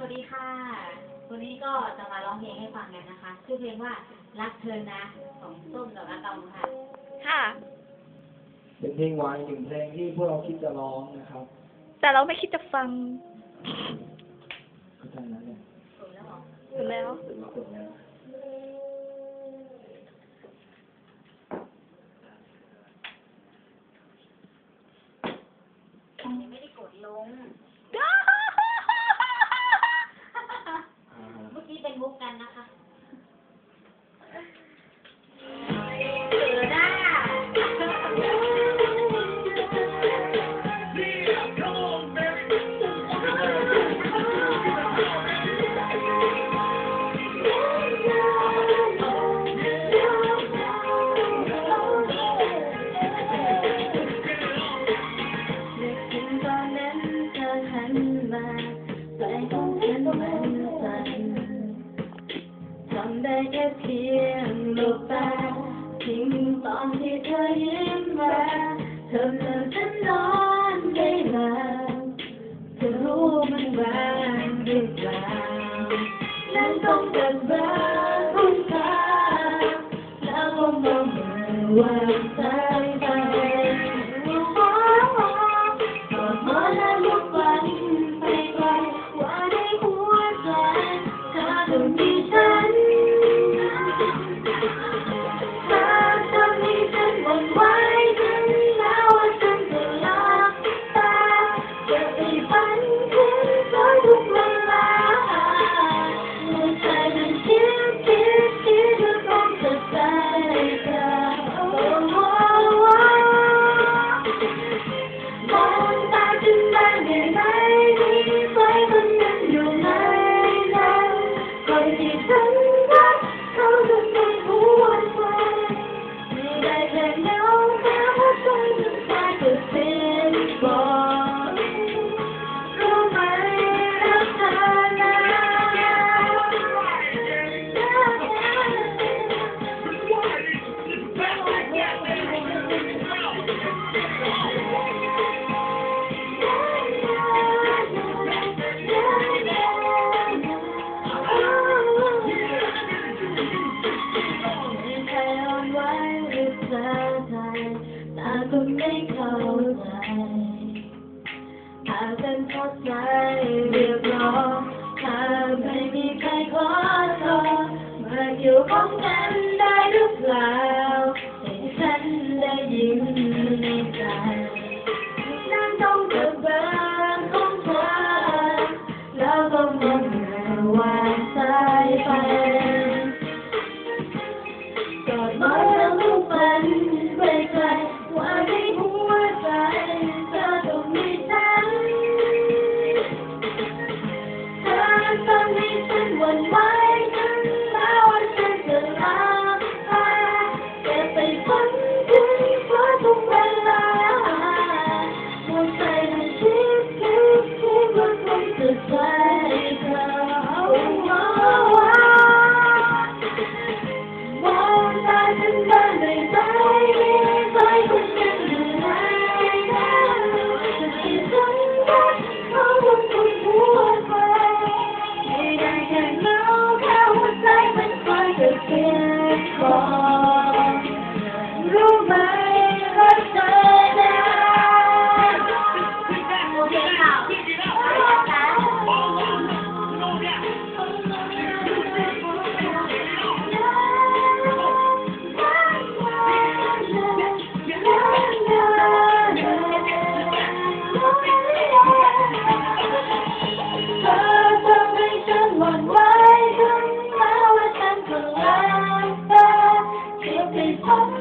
สวัสดีค่ะ วันนี้ก็จะมาร้องเพลงให้ฟังกันนะคะ ชื่อเพลงว่ารักเธอนะของส้มกับอาตอมค่ะ ค่ะ เป็นเพลงหวานอีกหนึ่งเพลงที่พวกเราคิดจะร้องนะครับแต่เราไม่คิดจะฟังก็เท่านั้นแหละถูกแล้วเหรออยู่แล้ว ถึงเรากดแล้วยังไม่ได้กดลง งหลบตาทิ้งตอนที่เธอยิ้มมาเธอเธอฉันนอนได้มาเธอรู้มันบ้างหรือเปล่าฉันต้องเกิดบ้างคุณตาแล้วก็มองเมื่อวันสา เข้าใจหากเป็นเพราะใจเรียกร้องหากไม่มีใครขอโทษมาเกี่ยวข้องกันได้หรือเปล่า Oh.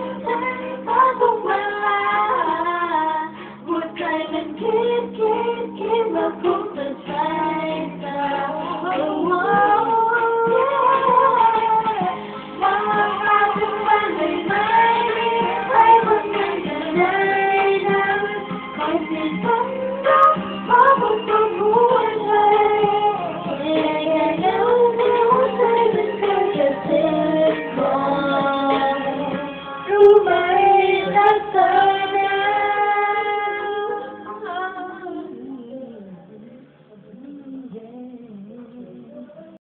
the sun.